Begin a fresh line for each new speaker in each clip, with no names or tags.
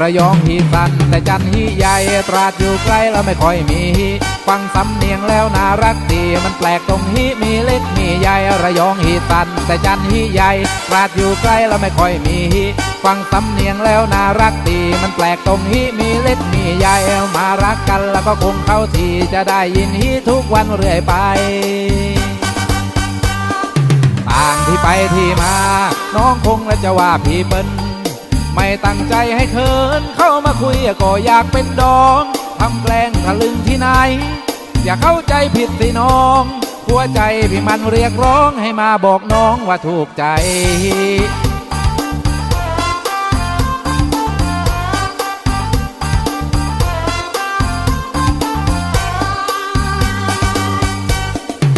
ระยองฮีสันแต่จันฮีใหญ่ตราดอยู่ไกลแล้วไม่ค่อยมีฮีฟังสำเนียงแล้วน่ารักดีมันแปลกตรงฮีมีเล็กมีใหญ่ระยองฮีสันแต่จันฮีใหญ่ตราดอยู่ไกลแล้วไม่ค่อยมีฮีฟังสำเนียงแล้วน่ารักดีมันแปลกตรงฮีมีเล็กมีใหญ่มารักกันแล้วก็คงเข้าทีจะได้ยินฮีทุกวันเรื่อยไปต่างที่ไปที่มา น้องคงและจะว่าพี่เปิ้น ไม่ตั้งใจให้เคินเข้ามาคุยก็อยากเป็นดองทำแกล้งทะลึงที่ไหน อย่าเข้าใจผิดสิน้องหัวใจพี่มันเรียกร้องให้มาบอกน้องว่าถูกใจ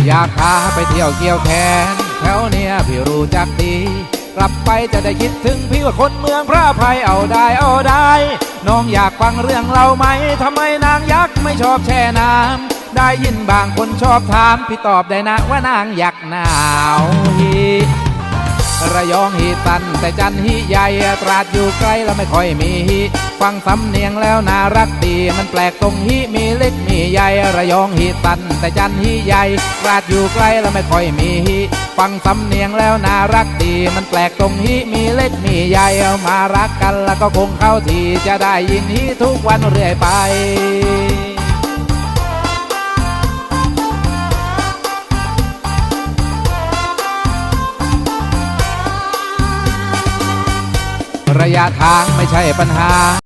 อยากพาไปเที่ยวเกี่ยวแขนแถวเนี้ยพี่รู้จักดี กลับไปจะได้คิดถึงพี่ว่าคนเมืองพระภัยเอาได้เอาได้ น้องอยากฟังเรื่องเราไหมทำไมนางยักษ์ไม่ชอบแช่น้ำได้ยินบางคนชอบถาม พี่ตอบได้นะว่านางยักษ์หนาว ยองฮีตัน แต่จันฮีใหญ่ตราดอยู่ไกลแล้วไม่ค่อยมีฮีฟังสำเนียงแล้วน่ารักดีมันแปลกตรงฮีมีเล็กมีใหญ่ระยองฮีตัน แต่จันฮีใหญ่ตราดอยู่ไกลแล้วไม่ค่อยมีฮีฟังสำเนียงแล้วน่ารักดี มันแปลกตรงฮีมีเล็กมีใหญ่มารักกันแล้วก็คงเข้าทีจะได้ยินฮีทุกวันเรื่อยไป ระยะทางไม่ใช่ปัญหา